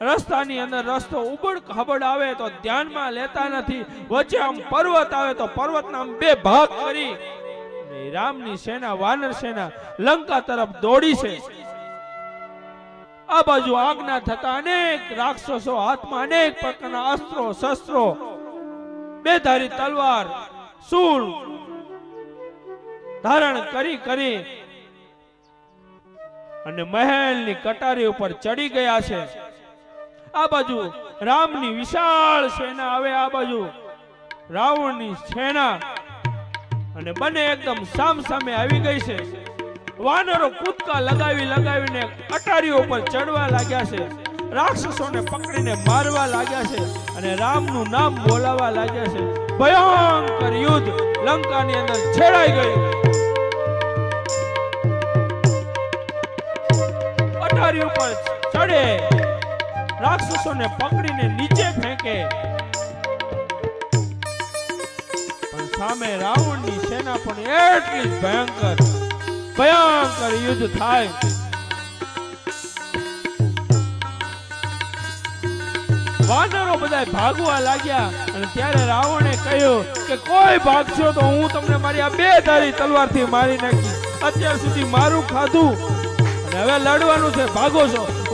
રસ્તાની અંદર રસ્તો ઉબડ ખબડ આવે તો ધ્યાનમાં લેતા નથી. વચ્ચે આમ પર્વત આવે તો પર્વતના આમ બે ભાગ કરી. રામની સેના, વાનર સેના લંકા તરફ દોડી છે. આ બાજુ આજ્ઞા થતા અનેક રાક્ષસો હાથમાં અનેક પ્રકારના અસ્ત્રો, શસ્ત્રો, બેધારી તલવાર શૂળ ધારણ કરી કરી અને મહેલની કટારી ઉપર ચડી ગયા છે. આ બાજુ રામની વિશાળ સેના આવે આ બાજુ. રાવણની સેના. અને બંને એકદમ સામ સામે આવી ગઈ છે. વાનરો કૂદકા લગાવી લગાવીને અટારીઓ પર ચડવા લાગ્યા છે. રાક્ષસોને પકડીને મારવા લાગ્યા છે અને રામનું નામ બોલાવા લાગ્યા છે. ભયંકર યુદ્ધ લંકાની અંદર છેડાઈ ગયું. અટારી ઉપર ચડે. રાક્ષસોને પકડીને નીચે ફેંકે. પણ સામે રાવણની સેના પણ એટલી ભયંકર ભયંકર યુદ્ધ થાય. વાનરો બધા ભાગવા લાગ્યા અને ત્યારે રાવણે કહ્યું કે કોઈ ભાગશો તો હું તમને મારી આ બે ધારી તલવારથી મારી નાખી અત્યાર સુધી મારું ખાધું હવે લડવાનું છે, ભાગો છો.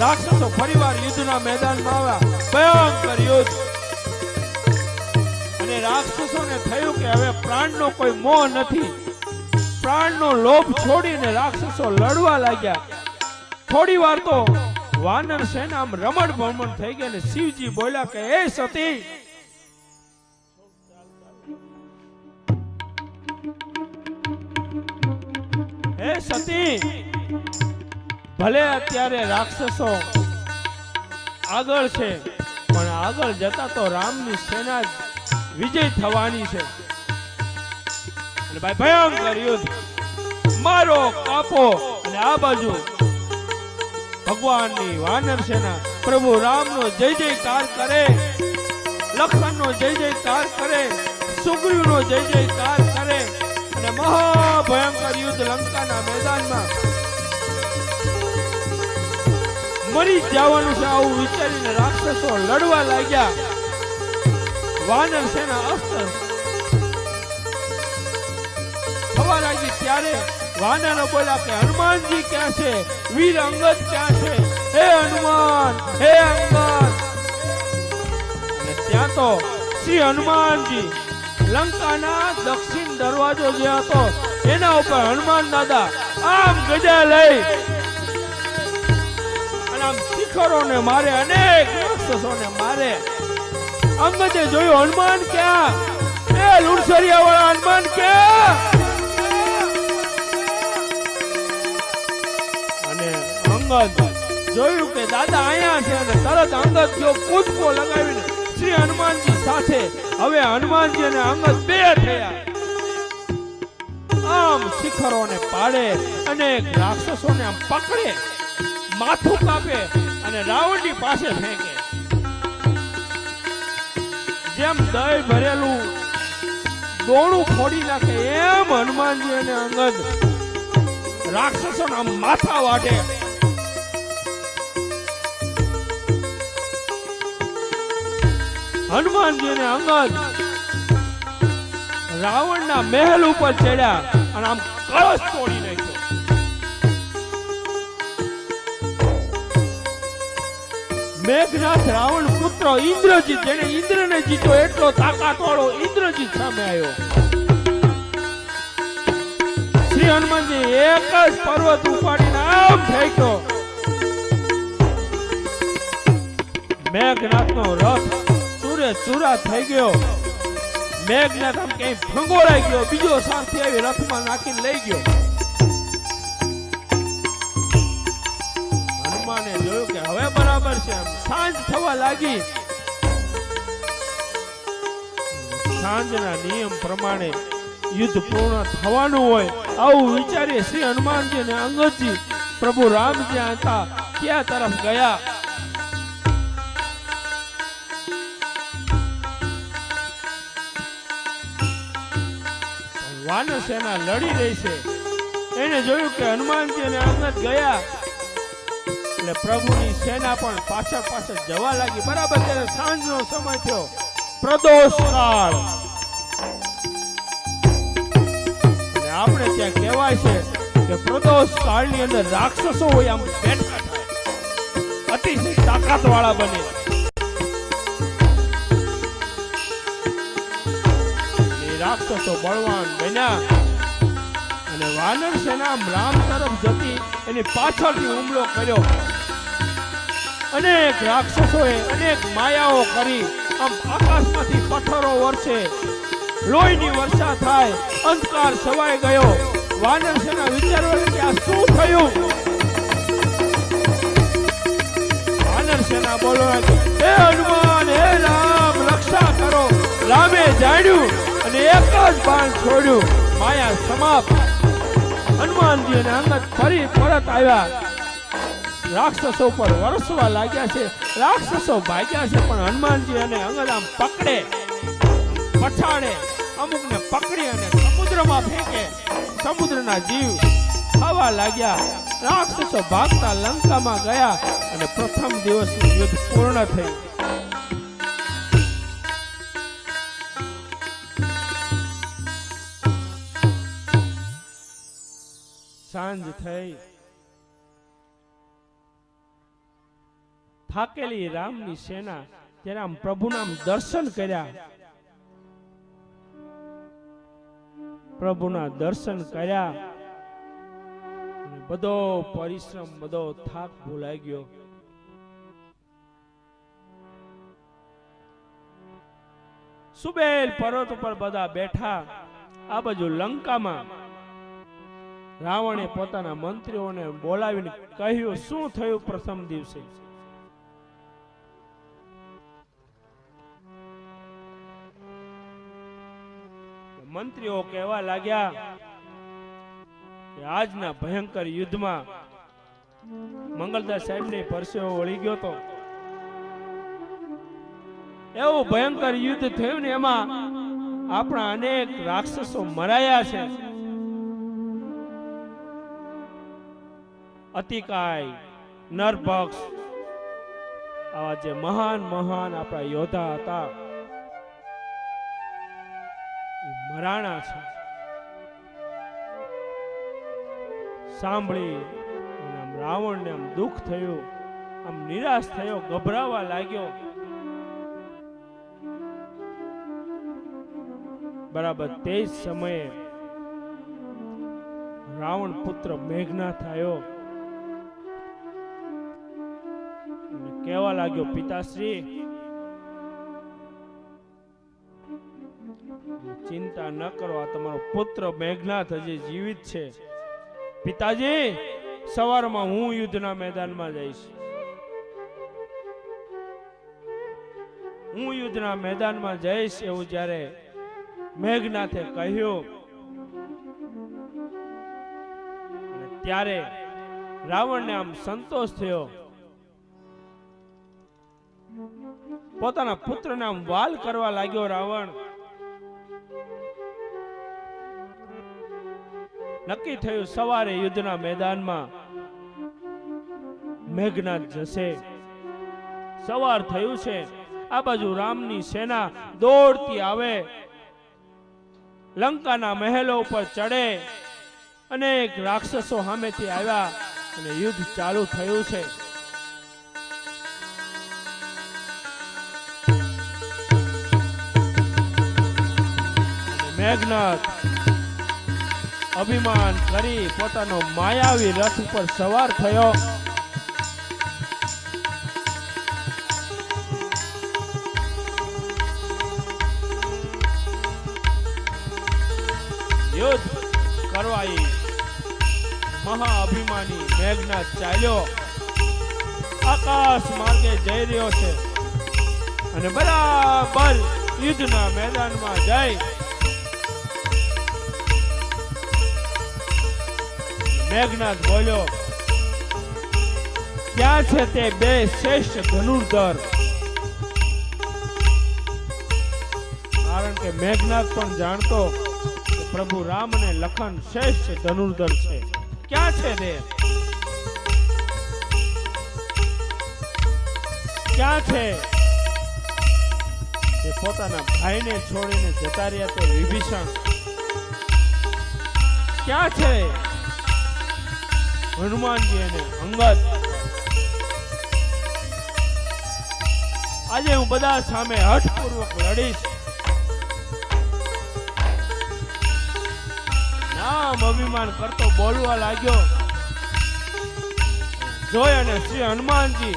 રાક્ષસો ફરીવાર યુદ્ધના મેદાનમાં આવ્યા. ભયંકર યુદ્ધ. અને રાક્ષસોને થયું કે હવે પ્રાણનો કોઈ મોહ નથી. પ્રાણનો લોભ છોડીને રાક્ષસો લડવા લાગ્યા. થોડી વાર તો વાનર સેના આમ રમણ ભમણ થઈ ગયા અને શિવજી બોલ્યા કે એ સતી! હે સતી! ભલે અત્યારે રાક્ષસો આગળ છે, પણ આગળ જતા તો રામની સેના વિજય થવાની છે. ભાઈ ભયંકર યુદ્ધ. મારો કાપો અને આ બાજુ ભગવાનની વાનર સેના. પ્રભુ રામનો જય જયકાર કરે, લખનનો જય જયકાર કરે, સુગ્રીવનો જય જયકાર કરે. અને મહાભયંકર યુદ્ધ લંકાના મેદાનમાં મરી જવાનું છે આવું વિચારીને રાક્ષસો લડવા લાગ્યા. વાનર સેના અસ્ત્ર થવા લાગી ત્યારે વાનરો બોલ્યા કે, હનુમાનજી ક્યાં છે? વીર અંગદ ક્યાં છે? હે હનુમાન, હે અંગદ. ત્યાં તો શ્રી હનુમાનજી લંકાના દક્ષિણ દરવાજો જે હતો, એના ઉપર હનુમાન દાદા આમ ગજા લઈ શિખરોને મારે, અનેક રાક્ષસોને મારે. અંગદે જોયું, હનુમાન ક્યાં? એ લુણસરિયા વાળા હનુમાન ક્યાં? અને અંગદ, જોયું કે દાદા અહીંયા છે અને તરત અંગદ જો કૂદકો લગાવીને શ્રી હનુમાનજી સાથે. હવે હનુમાનજી અને અંગદ બે થયા. આમ શિખરોને પાડે અને રાક્ષસોને આમ પકડે, માથું કાપે અને રાવણની પાસે ફેંકે. જેમ દહીં ભરેલું દોણું ફોડી નાખે એમ હનુમાનજી અને અંગદ રાક્ષસોના માથા વાટે હનુમાનજી અને અંગદ રાવણના મહેલ ઉપર ચડ્યા અને આમ કળશ તોડી મેઘનાથ રાવણ પુત્ર ઇન્દ્રજીત જેને ઇન્દ્રને જીતો એટલો તાકાત વાળો ઇન્દ્રજીત સામે આવ્યો. શ્રી હનુમાનજી એક જ પર્વત ઉપાડીને આમ ફેંક્યો મેઘનાથનો રથ ચૂરે ચૂરા થઈ ગયો. મેઘનાથ આમ ક્યાંય ફંગોરાઈ ગયો, બીજો સારથી આવી રથમાં નાખીને લઈ ગયો. સાંજ થવા લાગી. સાંજના નિયમ પ્રમાણે યુદ્ધ પૂર્ણ થવાનું હોય આવું વિચારી શ્રી હનુમાનજી અને અંગદજી પ્રભુ રામ જ્યાં હતા, ત્યાં તરફ ગયા. વાનર સેના લડી રહી છે. એને જોયું કે હનુમાનજી અને અંગત ગયા. એટલે પ્રભુની સેના પણ પાછળ પાછળ જવા લાગી. બરાબર, ત્યારે સાંજનો સમય થયો. પ્રદોષ કાળ આપણે ત્યાં કહેવાય છે કે પ્રદોષ કાળની અંદર રાક્ષસો હોય આમ બેઠા અતિશય તાકાત વાળા બને રાક્ષસો બળવાન બન્યા. અને વાનર સેના રામ તરફ જતી એની પાછળથી હુમલો કર્યો. અનેક રાક્ષસોએ અનેક માયાઓ કરી આમ આકાશમાંથી પથ્થરો વરસે. લોહીની વર્ષા થાય, અંધકાર છવાઈ ગયો. વાનર સેના વિચારવા કે આ શું થયું? વાનર સેના બોલવા હે હનુમાન, હે રામ, રક્ષા કરો. રામે જાણ્યું અને એક જ બાણ છોડ્યું. માયા સમાપ્ત. હનુમાનજી અને અંગત ફરી પરત આવ્યા. રાક્ષસો પર વરસવા લાગ્યા છે. રાક્ષસો ભાગ્યા છે, પણ હનુમાનજી અને અંગત આમ પકડે. પછાડે. અમુકને પકડી અને સમુદ્રમાં ફેંકે. સમુદ્રના જીવ ખાવા લાગ્યા. રાક્ષસો ભાગતા લંકામાં ગયા અને પ્રથમ દિવસનું યુદ્ધ પૂર્ણ થયું. સાંજ થઈ. થાકેલી રામની સેના ત્યારે આમ પ્રભુના દર્શન કર્યા. પ્રભુના દર્શન કર્યા. બધો પરિશ્રમ, બધો થાક ભૂલાઈ ગયો. સુબેલ પર્વત ઉપર બધા બેઠા. આ બાજુ લંકામાં રાવણે પોતાના મંત્રીઓને બોલાવીને કહ્યું, શું થયું પ્રથમ દિવસે? મંત્રીઓ કહેવા લાગ્યા કે આજના ભયંકર યુદ્ધમાં મંગલદાસ સાહેબને પરસેવો વળી ગયો તો. એવું ભયંકર યુદ્ધ થયું ને એમાં આપણા અનેક રાક્ષસો મરાયા છે. અતિકાય, નરભક્ષ, આવા જે મહાન મહાન આપણા યોદ્ધા હતા મરાણા છે. સાંભળી આમ રાવણને આમ દુઃખ થયું, આમ નિરાશ થયો, ગભરાવા લાગ્યો. બરાબર તે જ સમયે રાવણ પુત્ર મેઘના થયો કહેવા લાગ્યો, પિતાશ્રી, ચિંતા ન કરો, આ તમારો પુત્ર મેઘનાથ હજી જીવિત છે. પિતાજી, સવારમાં હું યુદ્ધના મેદાનમાં જઈશ. હું યુદ્ધના મેદાનમાં જઈશ એવું જ્યારે મેઘનાથે કહ્યું. ત્યારે રાવણને આમ સંતોષ થયો. પોતાના પુત્રના વાલ કરવા લાગ્યો રાવણ. નક્કી થયું સવારે યુદ્ધના મેદાનમાં મેઘનાથ જશે. સવાર થયું છે. આ બાજુ રામની સેના દોડતી આવે. લંકાના મહેલો ઉપર ચડે. અનેક રાક્ષસો સામેથી આવ્યા અને યુદ્ધ ચાલુ થયું છે. મેઘનાથ. અભિમાન કરી પોતાનો માયાવી રથ ઉપર સવાર થયો. યુદ્ધ કરવાઈ ઈ મહા અભિમાની મેઘનાથ ચાલ્યો. આકાશ માર્ગે જઈ રહ્યો છે. અને બરાબર યુદ્ધના મેદાનમાં જઈ મેઘનાથ બોલ્યો, ક્યાં છે તે બે શ્રેષ્ઠ ધનુર્ધર? કારણ કે મેઘનાથ પણ જાણતો કે પ્રભુ રામ અને લખન શ્રેષ્ઠ ધનુર્ધર છે. ક્યાં છે તે? ક્યાં છે? તે પોતાના ભાઈને છોડીને જતા રહ્યા તે વિભીષણ. ક્યાં છે? હનુમાનજી અને અંગત આજે હું બધા સામે હઠપૂર્વક લડીશ. નામ અભિમાન કરતો બોલવા લાગ્યો. જોઈ અને શ્રી હનુમાનજી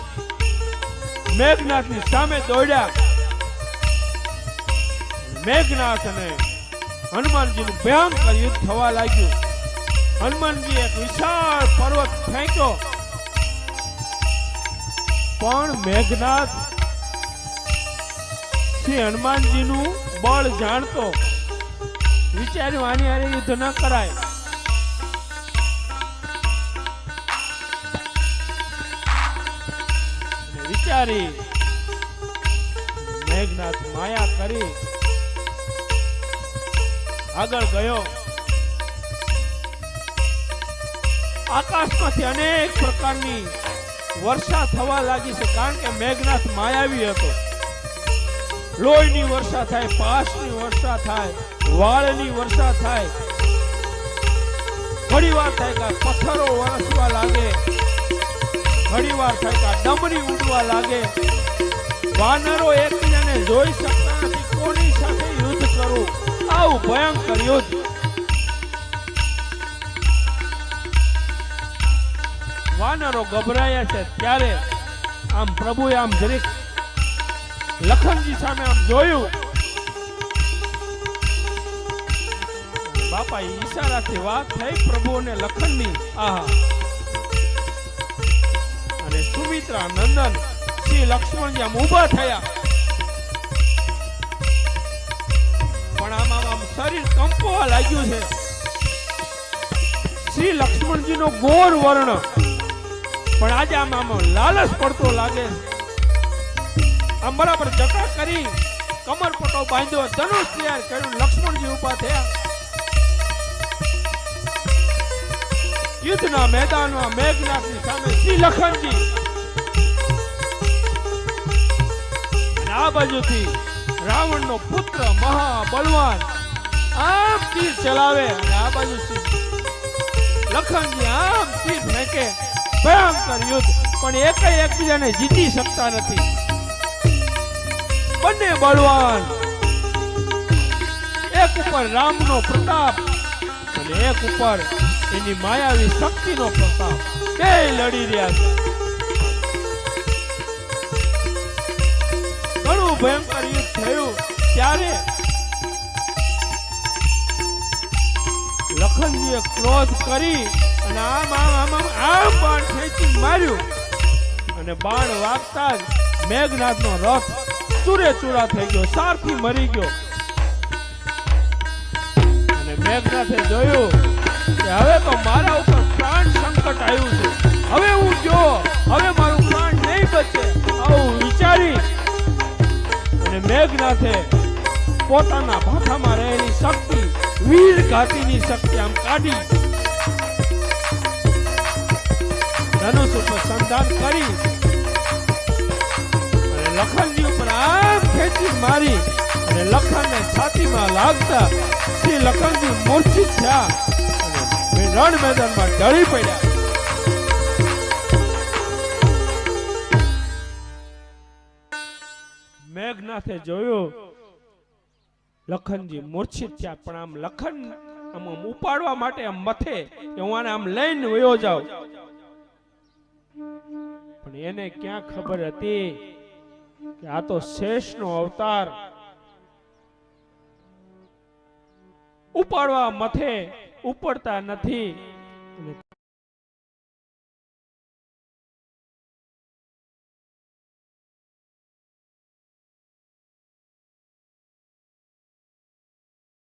મેઘનાથની સામે દોડ્યા. મેઘનાથ અને હનુમાનજીનું ભયંકર યુદ્ધ થવા લાગ્યું. હનુમાનજી એક વિશાળ પર્વત ફેંક્યો. પણ મેઘનાથ શ્રી હનુમાનજીનું બળ જાણતો. વિચાર્યું, આની હારે યુદ્ધ ન કરાય. વિચારી મેઘનાથ માયા કરી આગળ ગયો. આકાશમાંથી અનેક પ્રકારની વર્ષા થવા લાગી છે, કારણ કે મેઘનાથ માયાવી હતો. લોહીની વર્ષા થાય પાસની વર્ષા થાય, વાળની વર્ષા થાય. ઘણી વાર થાય કે પથ્થરો વરસવા લાગે, ઘણી વાર થાય કે ડમરી ઉડવા લાગે. વાનરો એકબીજાને જોઈ શકતા નથી, કોની સાથે યુદ્ધ કરવું આવું ભયંકર યુદ્ધ. વાનરો ગભરાયા છે ત્યારે આમ પ્રભુએ આમ જરીક લખનજી સામે આમ જોયું. બાપા ઈશારાથી વાત થઈ પ્રભુ અને લખનની. આહા. અને સુમિત્રા નંદન શ્રી લક્ષ્મણજી આમ ઊભા થયા. પણ આમ આમ શરીર કંપવા લાગ્યું છે. શ્રી લક્ષ્મણજી નો ગોર વર્ણ. પણ આજે આમ લાલચ પડતો લાગે. આમ બરાબર જટા કરી કમર પટો બાંધ્યો, ધનુષ તૈયાર કર્યું, લક્ષ્મણજી ઊભા થયા. યુદ્ધના મેદાનમાં મેઘનાથની સામે શ્રી લખનજી આ બાજુથી રાવણનો પુત્ર મહાબલવાન આમ તીર ચલાવે અને આ બાજુ શ્રી લખનજી આમ તીર ફેંકે. ભયંકર યુદ્ધ. પણ એકે એકબીજાને જીતી શકતા નથી. બંને બળવાન. એક ઉપર રામનો પ્રતાપ અને એક ઉપર એની માયાવી શક્તિનો પ્રતાપ. બે લડી રહ્યા છે. ઘણું ભયંકર યુદ્ધ થયું ત્યારે લખનજીએ ક્રોધ કરી મેઘનાથે સંકટ આવ્યું છે. હવે હું જો હવે મારું પ્રાણ નહીં બચે, આવું વિચારી અને મેઘનાથે પોતાના ભાથામાં રહેલી શક્તિ, વીર ઘાતીની શક્તિ આમ કાઢી. ઉપર સંધાન કરી અને લખનજી ઉપર આમ ખેંચી મારી અને લખનને છાતીમાં લાગતા શ્રી લખનજી મૂર્છિત થયા રણ મેદાનમાં ઢળી પડ્યા. મેઘનાથે જોયું, લખનજી મૂર્છિત થયા, પણ આમ લખન આમ ઉપાડવા માટે આમ મથે, કે હું આને આમ લઈને વયો જાઉં. એને ક્યાં ખબર હતી કે આ તો શેષનો અવતાર ઉપાડવા મથે ઉપડતા નથી.